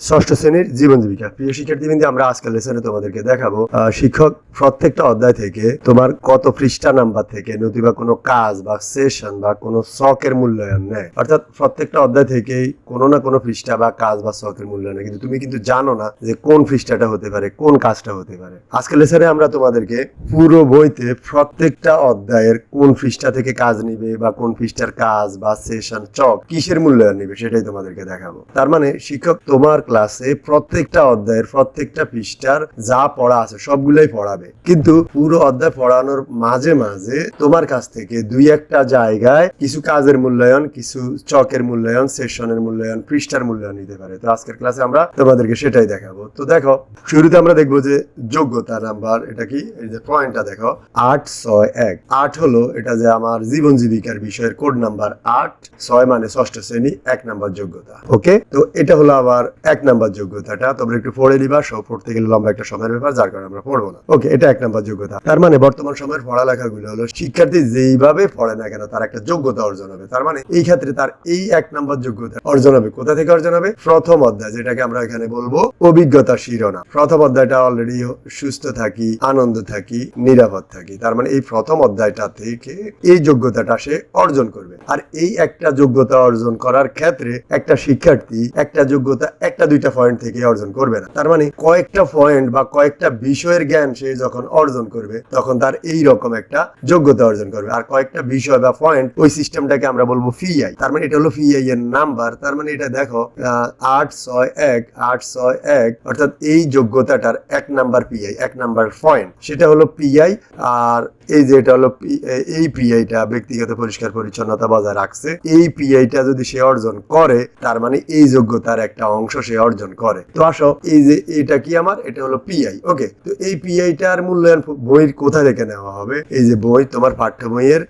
ষষ্ঠ শ্রেণির জীবন জীবিকা প্রিয় শিক্ষার্থীবৃন্দি, আমরা আজকের লেসনে তোমাদেরকে দেখাবো শিক্ষক প্রত্যেকটা অধ্যায় থেকে তোমার কত পৃষ্ঠা নাম্বার থেকে নতুবা কোনো কাজ বা সেশন বা কোনো শখের মূল্যায়ন নেয়। অর্থাৎ প্রত্যেকটা অধ্যায় থেকেই কোনো না কোনো পৃষ্ঠা বা কাজ বা শখের মূল্যায়ন কিন্তু তুমি কিন্তু জানো না যে কোন পৃষ্ঠাটা হতে পারে, কোন কাজটা হতে পারে। আজকের লেসনে আমরা তোমাদেরকে পুরো বইতে প্রত্যেকটা অধ্যায়ের কোন পৃষ্ঠা থেকে কাজ নিবে বা কোন পৃষ্ঠার কাজ বা সেশন চক কিসের মূল্যায়ন নিবে সেটাই তোমাদেরকে দেখাবো। তার মানে শিক্ষক তোমার ক্লাসে প্রত্যেকটা অধ্যায়ের প্রত্যেকটা পৃষ্ঠার যা পড়া আছে সবগুলাই পড়াবে। কিন্তু পুরো অধ্যায় পড়ানোর মাঝে মাঝে তোমার কাছ থেকে দুই একটা জায়গায় কিছু কাজের মূল্যায়ন, কিছু চকের মূল্যায়ন, সেশনের মূল্যায়ন, পৃষ্ঠার মূল্যায়ন নিতে পারে। তো আজকের ক্লাসে আমরা তোমাদেরকে সেটাই দেখাবো। তো দেখো, শুরুতে আমরা দেখব যে যোগ্যতা নাম্বার, এটা কি? পয়েন্টটা দেখো, আট, ছয়, এক। আট হলো এটা যে আমার জীবন জীবিকার বিষয়ের কোড নাম্বার আট, ছয় মানে ষষ্ঠ শ্রেণি, এক নাম্বার যোগ্যতা। ওকে তো এটা হলো আবার এক নাম্বার যোগ্যতাটা তোমরা একটু পড়ে নিবা, সব পড়তে গেলে লম্বা একটা সময়ের ব্যাপার, যার কারণে আমরা পড়ব না। ওকে, এটা এক নাম্বার যোগ্যতা। তার মানে বর্তমান সময়ের পড়ালেখাগুলো হলো, শিক্ষার্থী যেইভাবে পড়ে না কেন, তার একটা যোগ্যতা অর্জন হবে। তার মানে এই ক্ষেত্রে তার এই এক নাম্বার যোগ্যতা অর্জন হবে। কোথা থেকে অর্জন হবে? প্রথম অধ্যায়, যেটাকে আমরা এখানে বলব অভিজ্ঞতা শিরোনাম। প্রথম অধ্যায়টা অলরেডি সুস্থ থাকি, আনন্দ থাকি, নিরাপদ থাকি। তার মানে এই প্রথম অধ্যায়টা থেকে এই যোগ্যতাটা সে অর্জন করবে। আর এই একটা যোগ্যতা অর্জন করার ক্ষেত্রে একটা শিক্ষার্থী, একটা যোগ্যতা, একটা দুইটা পয়েন্ট থেকে অর্জন করবে না। তার মানে কয়েকটা পয়েন্ট বা কয়েকটা বিষয়ের জ্ঞান সে যখন অর্জন করবে, তখন তার এই রকম একটা যোগ্যতা অর্জন করবে। আর কয়েকটা বিষয় বা পয়েন্ট ওই সিস্টেমটাকে আমরা বলব ফিআই তার মানে এটা হলো ফিআই এর নাম্বার তার মানে এটা দেখো আট ছয় এক, আট ছয় এক, অর্থাৎ এই যোগ্যতাটার এক নাম্বার পিআই এক নাম্বার পয়েন্ট সেটা হলো পিআই আর এই যে এটা হলো এই পিআইটা ব্যক্তিগত পরিষ্কার পরিচ্ছন্নতা বজায় রাখছে। এই পিআইটা যদি সে অর্জন করে, তার মানে এই যোগ্যতার একটা অংশ সে অর্জন করে। তো আসো, এই যে এটা কি আমার? এটা হলো পিআই ওকে তো এই পিআইটার মূল্যায়ন বইয়ের কোথা থেকে নেওয়া হবে? এই যে বই, তোমার পাঠ্য বইয়ের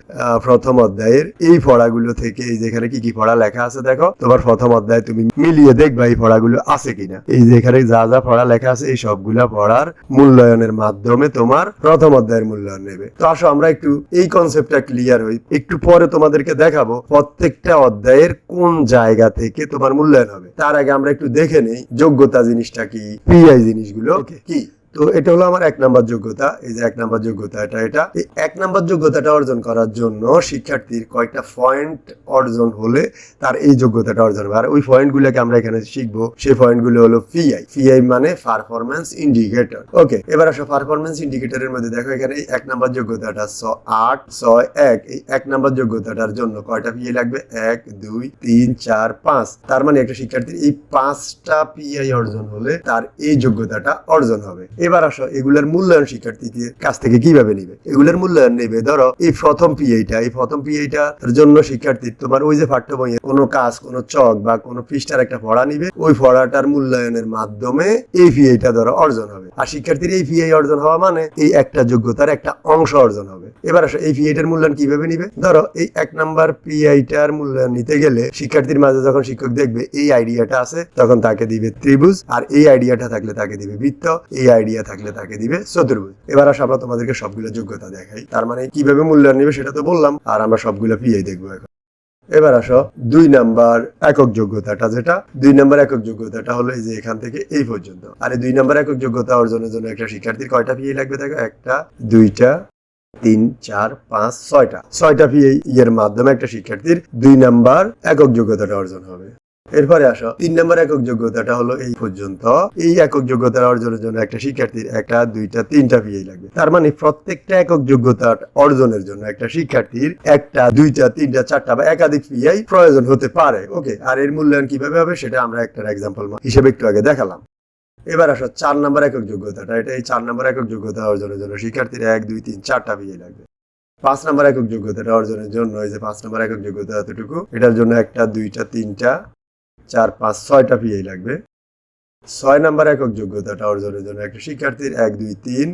প্রথম অধ্যায়ের। এই পড়াগুলো থেকে এই যেখানে কি কি পড়া লেখা আছে দেখো? তোমার প্রথম অধ্যায় তুমি মিলিয়ে দেখবা এই পড়াগুলো আছে কিনা। এই যে এখানে যা যা পড়া লেখা আছে, এই সবগুলা পড়ার মূল্যায়নের মাধ্যমে তোমার প্রথম অধ্যায়ের মূল্যায়ন নেবে। আসো, আমরা একটু এই কনসেপ্টটা ক্লিয়ার হই। একটু পরে তোমাদেরকে দেখাবো প্রত্যেকটা অধ্যায়ের কোন জায়গা থেকে তোমার মূল্যায়ন হবে। তার আগে আমরা একটু দেখে নেই, যোগ্যতা জিনিসটা কি পিআই জিনিসগুলো কি? তো এটা হলো আমার এক নাম্বার যোগ্যতা, এই যে এক নাম্বার যোগ্যতা এটা। এটা এই এক নাম্বার যোগ্যতাটা অর্জন করার জন্য শিক্ষার্থীর কয়েকটা পয়েন্ট অর্জন হলে তার এই যোগ্যতাটা অর্জন হবে। আর ওই পয়েন্টগুলোকে আমরা এখানে শিখব। সেই পয়েন্টগুলো হলো পিআই পিআই মানে পারফরমেন্স ইন্ডিকেটর ওকে এবার আসো পারফরমেন্স ইন্ডিকেটরের মধ্যে দেখো এখানে এক নাম্বার যোগ্যতাটা ছ- আট, ছয় এক। এই এক নাম্বার যোগ্যতাটার জন্য কয়টা পিআই লাগবে? এক, দুই, তিন, চার, পাঁচ। তার মানে একটা শিক্ষার্থীর এই পাঁচটা পিআই অর্জন হলে তার এই যোগ্যতাটা অর্জন হবে। এবার আসো, এগুলোর মূল্যায়ন শিক্ষার্থীদের কাছ থেকে কীভাবে নিবে? এগুলোর মূল্যায়ন নেবে, ধরো, এই প্রথম পিআইটা এই প্রথম পিআইটার জন্য শিক্ষার্থী, তোমার ওই যে পাঠ্য বইয়ে কোনো কাজ, কোনো চক বা কোনো পৃষ্ঠার একটা পড়া নিবে, ওই পড়াটার মূল্যায়নের মাধ্যমে এই পিআইটা ধরো অর্জন হবে। আর শিক্ষার্থীর এই পিআই অর্জন হওয়া মানে এই একটা যোগ্যতার একটা অংশ অর্জন হবে। এবার আসো, এই পিআইটার মূল্যায়ন কীভাবে নিবে? ধরো, এই এক নাম্বার পিআইটার মূল্যায়ন নিতে গেলে শিক্ষার্থীর মাঝে যখন শিক্ষক দেখবে এই আইডিয়াটা আছে, তখন তাকে দিবে ত্রিভুজ, আর এই আইডিয়াটা থাকলে তাকে দিবে বৃত্ত, এই আইডিয়া থাকলে তাকে দিবে। চতুর্ভুজ এবার আসো আমরা তোমাদেরকে সবগুলো যোগ্যতা দেখাই। তার মানে কীভাবে মূল্যায়ন নিবে সেটা তো বললাম, আর আমরা সবগুলো পিআই দেখব এখন। এবার আসো, দুই নাম্বার একক যোগ্যতাটা যেটা, দুই নাম্বার একক যোগ্যতাটা হলো এই যে এখান থেকে এই পর্যন্ত। আর এই দুই নাম্বার একক যোগ্যতা অর্জনের জন্য একটা শিক্ষার্থীর কয়টা পিএ লাগবে দেখো? একটা, দুইটা, তিন, চার, পাঁচ, ছয়টা। ছয়টা পিএ এর মাধ্যমে একটা শিক্ষার্থীর দুই নাম্বার একক যোগ্যতাটা অর্জন হবে। এরপরে আসো। তিন নম্বর একক যোগ্যতাটা হলো এই পর্যন্ত। এই একক যোগ্যতা অর্জনের জন্য একটা শিক্ষার্থীর একটা, দুইটা, তিনটা পিআই লাগবে। তার মানে প্রত্যেকটা একক যোগ্যতা অর্জনের জন্য একটা শিক্ষার্থীর একটা, দুইটা, তিনটা, চারটা বা একাধিক পিআই প্রয়োজন হতে পারে। ওকে, আর এর মূল্যায়ন কীভাবে হবে সেটা আমরা একটা এক্সাম্পল হিসেবে একটু আগে দেখালাম। এবার আসো চার নম্বর একক যোগ্যতাটা। এটা এই চার নম্বর একক যোগ্যতা অর্জনের জন্য শিক্ষার্থীর এক, দুই, তিন, চারটা পিআই লাগবে। পাঁচ নম্বর একক যোগ্যতাটা অর্জনের জন্য, এই যে পাঁচ নম্বর একক যোগ্যতা এতটুকু, এটার জন্য একটা, দুইটা, তিনটা চার, পাঁচ, ছয়টা পিএই লাগবে। ছয় নাম্বার একক যোগ্যতাটা অর্জনের জন্য একটা শিক্ষার্থীর এক, দুই, তিন,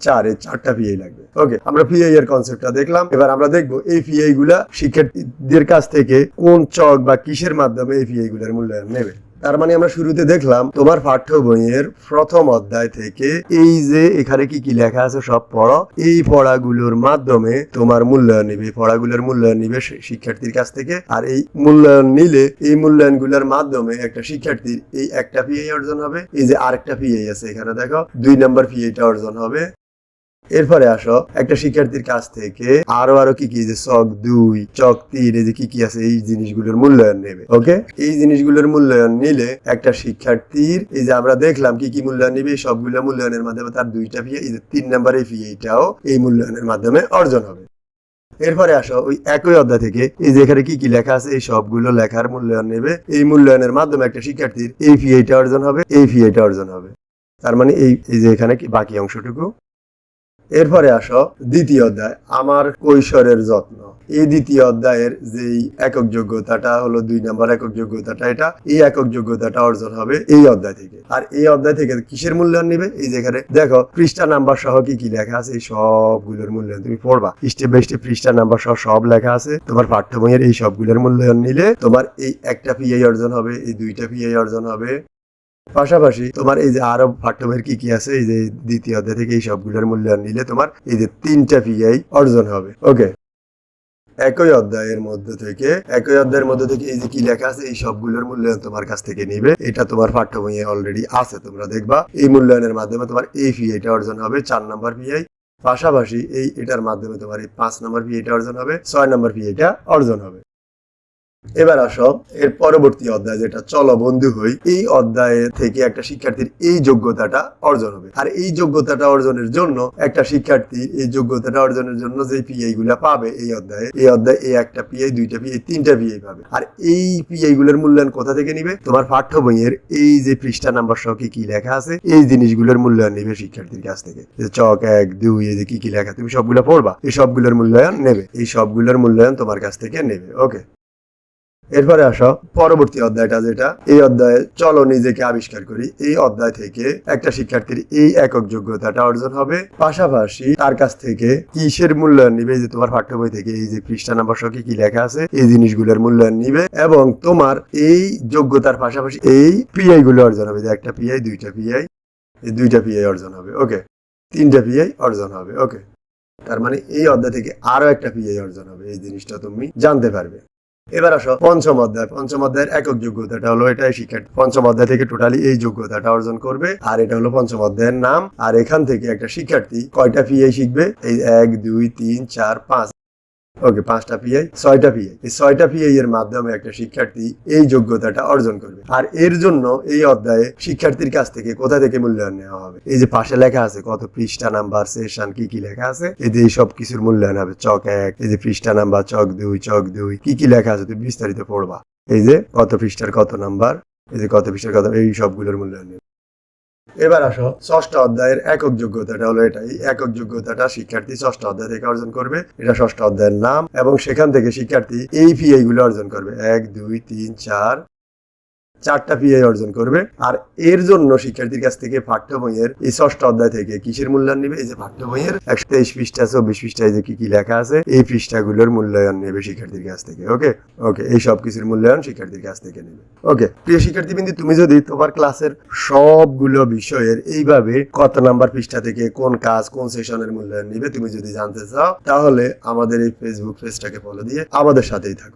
চার চারটা পিএই লাগবে। ওকে আমরা পিএই এর কনসেপ্টটা দেখলাম। এবার আমরা দেখব এই পিএই গুলা শিক্ষার্থীদের কাছ থেকে কোন চক বা কিসের মাধ্যমে এই পিএই গুলার মূল্যায়ন নেবে। তার মানে আমরা শুরুতে দেখলাম তোমার পাঠ্য বইয়ের প্রথম অধ্যায় থেকে এই যে এখানে কি কি লেখা আছে সব পড়ো। এই পড়াগুলোর মাধ্যমে তোমার মূল্যায়ন নিবে পড়াগুলোর মূল্যায়ন নিবে শিক্ষার্থীর কাছ থেকে। আর এই মূল্যায়ন নিলে এই মূল্যায়ন মূল্যায়নগুলোর মাধ্যমে একটা শিক্ষার্থীর এই একটা পিএ অর্জন হবে। এই যে আরেকটা পিএ আছে এখানে, দেখো। দুই নাম্বার পিএটা অর্জন হবে। এরপরে আসো, একটা শিক্ষার্থীর কাছ থেকে আরও আরও কি কি যে চক দুই, চক তিন, এই যে কি কি আছে, এই জিনিসগুলোর মূল্যায়ন নেবে, ওকে? এই জিনিসগুলোর মূল্যায়ন নিলে একটা শিক্ষার্থীর, এই যে আমরা দেখলাম কি কি মূল্যায়ন নিবে সবগুলো মূল্যায়নের মাধ্যমে তার দুইটা ফি এই যে তিন নাম্বারের ফি এইটাও এই মূল্যায়নের মাধ্যমে অর্জন হবে। এরপরে আসো, ওই একই অধ্যায় থেকে, এই যে এখানে কি কি লেখা আছে, এই সবগুলো লেখার মূল্যায়ন নেবে, এই মূল্যায়নের মাধ্যমে একটা শিক্ষার্থীর এই ফি এইটা অর্জন হবে, এই ফি এইটা অর্জন হবে। তার মানে এই এই যে এখানে কি বাকি অংশটুকু এরপরে আসো, দ্বিতীয় অধ্যায়, আমার কৈশোরের যত্ন। এই দ্বিতীয় অধ্যায়ের যেই একক যোগ্যতাটা হলো দুই নাম্বার একক যোগ্যতাটা, এটা এই একক যোগ্যতাটা অর্জন হবে এই অধ্যায় থেকে। আর এই অধ্যায় থেকে কিসের মূল্যায়ন নিবে? এই যেখানে দেখো, পৃষ্ঠা, নাম্বার সহ কি কি লেখা আছে? এই সবগুলোর মূল্যায়ন তুমি পড়বা। স্টেপ বাই স্টেপ পৃষ্ঠা, নাম্বার সহ সব লেখা আছে। তোমার পাঠ্য বইয়ের এই সবগুলোর মূল্যায়ন নিলে তোমার এই একটা পিআই অর্জন হবে, এই দুইটা পিআই অর্জন হবে। পাশাপাশি তোমার এই যে আরও পাঠ্যবইয়ের কি কি আছে, এই যে দ্বিতীয় অধ্যায় থেকে এই সবগুলোর মূল্যায়ন নিলে তোমার এই যে তিনটা পিআই অর্জন হবে। ওকে একই অধ্যায়ের মধ্যে থেকে, একই অধ্যায়ের মধ্যে থেকে এই যে কি লেখা আছে, এই সবগুলোর মূল্যায়ন তোমার কাছ থেকে নিবে। এটা তোমার পাঠ্য বইয়ে অলরেডি আছে, তোমরা দেখবা। এই মূল্যায়নের মাধ্যমে তোমার এই পিআইটা অর্জন হবে, চার নাম্বার পিআই পাশাপাশি এই এটার মাধ্যমে তোমার এই পাঁচ নাম্বার পিআইটা অর্জন হবে, ছয় নাম্বার পিআইটা অর্জন হবে। এবার আসো, এর পরবর্তী অধ্যায় যেটা চলো বন্ধু হই, এই অধ্যায়ে থেকে একটা শিক্ষার্থীর এই যোগ্যতাটা অর্জন হবে। আর এই যোগ্যতাটা অর্জনের জন্য একটা শিক্ষার্থী এই যোগ্যতাটা অর্জনের জন্য যে পিআই গুলা পাবে এই অধ্যায়ে এই অধ্যায়ে এই একটা পিআই দুইটা পিআই তিনটা পিআই পাবে। আর এই পিআই গুলোর মূল্যায়ন কোথা থেকে নিবে? তোমার পাঠ্য বইয়ের এই যে পৃষ্ঠা নাম্বার সহ কি কি লেখা আছে, এই জিনিসগুলোর মূল্যায়ন নিবে শিক্ষার্থীর কাছ থেকে। যে চক এক, দুই, এই যে কি কি লেখা, তুমি সবগুলো পড়বা, এই সবগুলোর মূল্যায়ন নেবে। এই সবগুলোর মূল্যায়ন তোমার কাছ থেকে নেবে ওকে এরপরে আসো, পরবর্তী অধ্যায়টা যেটা, এই অধ্যায়ে চলো নিজেকে আবিষ্কার করি। এই অধ্যায় থেকে একটা শিক্ষার্থীর এই একক যোগ্যতাটা অর্জন হবে। পাশাপাশি তার কাছ থেকে কিসের মূল্যায়ন নিবে? যে তোমার পাঠ্য বই থেকে এই যে পৃষ্ঠা নাম্বার সহ কি কি লেখা আছে, এই জিনিসগুলোর মূল্যায়ন নিবে এবং তোমার এই যোগ্যতার পাশাপাশি এই পিআই গুলো অর্জন হবে। যে একটা পিআই দুইটা পিআই এই দুইটা পিআই অর্জন হবে। ওকে? তিনটা পিআই অর্জন হবে। ওকে? তার মানে এই অধ্যায় থেকে আরও একটা পিআই অর্জন হবে। এই জিনিসটা তুমি জানতে পারবে। এবার আসো, পঞ্চম অধ্যায়। পঞ্চম অধ্যায়ের একক যোগ্যতাটা হলো এটাই শিক্ষার্থী। পঞ্চম অধ্যায় থেকে টোটালি এই যোগ্যতাটা অর্জন করবে, আর এটা হলো পঞ্চম অধ্যায়ের নাম। আর এখান থেকে একটা শিক্ষার্থী কয়টা পিএ শিখবে? এই এক, দুই, তিন, চার, পাঁচ। ওকে পাঁচটা পিআই ছয়টা পিআই এই ছয়টা পিআই এর মাধ্যমে একটা শিক্ষার্থী এই যোগ্যতাটা অর্জন করবে। আর এর জন্য এই অধ্যায়ে শিক্ষার্থীর কাছ থেকে কোথা থেকে মূল্যায়ন নেওয়া হবে? এই যে পাশে লেখা আছে কত পৃষ্ঠা, নাম্বার, সেশন, কি কি লেখা আছে? এই যে সব কিছুর মূল্যায়ন হবে চক এক। এই যে পৃষ্ঠা, নাম্বার, চক দুই চক দুই। কি কি লেখা আছে তুমি বিস্তারিত পড়বা। এই যে কত পৃষ্ঠার কত নাম্বার? এই যে কত পৃষ্ঠার কত, এই সবগুলোর মূল্যায়ন। এবার আসো, ষষ্ঠ অধ্যায়ের একক যোগ্যতাটা হলো এটা এই একক যোগ্যতাটা শিক্ষার্থী ষষ্ঠ অধ্যায় থেকে অর্জন করবে। এটা ষষ্ঠ অধ্যায়ের নাম এবং সেখান থেকে শিক্ষার্থী এই ফি গুলো অর্জন করবে। এক, দুই, তিন, চার। চারটা পিআই অর্জন করবে। আর এর জন্য শিক্ষার্থীর কাছ থেকে পাঠ্য বইয়ের এই ষষ্ঠ অধ্যায় থেকে কিসের মূল্যায়ন নেবে? এই যে পাঠ্য বইয়ের একশো তেইশ পৃষ্ঠা, চব্বিশ পৃষ্ঠায় যে কি কি লেখা আছে, এই পৃষ্ঠাগুলোর মূল্যায়ন নেবে শিক্ষার্থীর কাছ থেকে, ওকে? ওকে, এই সব কিছুর মূল্যায়ন শিক্ষার্থীর কাছ থেকে নেবে। ওকে, প্রিয় শিক্ষার্থী বিন্দু তুমি যদি তোমার ক্লাসের সবগুলো বিষয়ের এইভাবে কত নাম্বার পৃষ্ঠা থেকে কোন কাজ, কোন সেশনের মূল্যায়ন নিবে, তুমি যদি জানতে চাও, তাহলে আমাদের এই ফেসবুক পেজটাকে ফলো দিয়ে আমাদের সাথেই থাকো।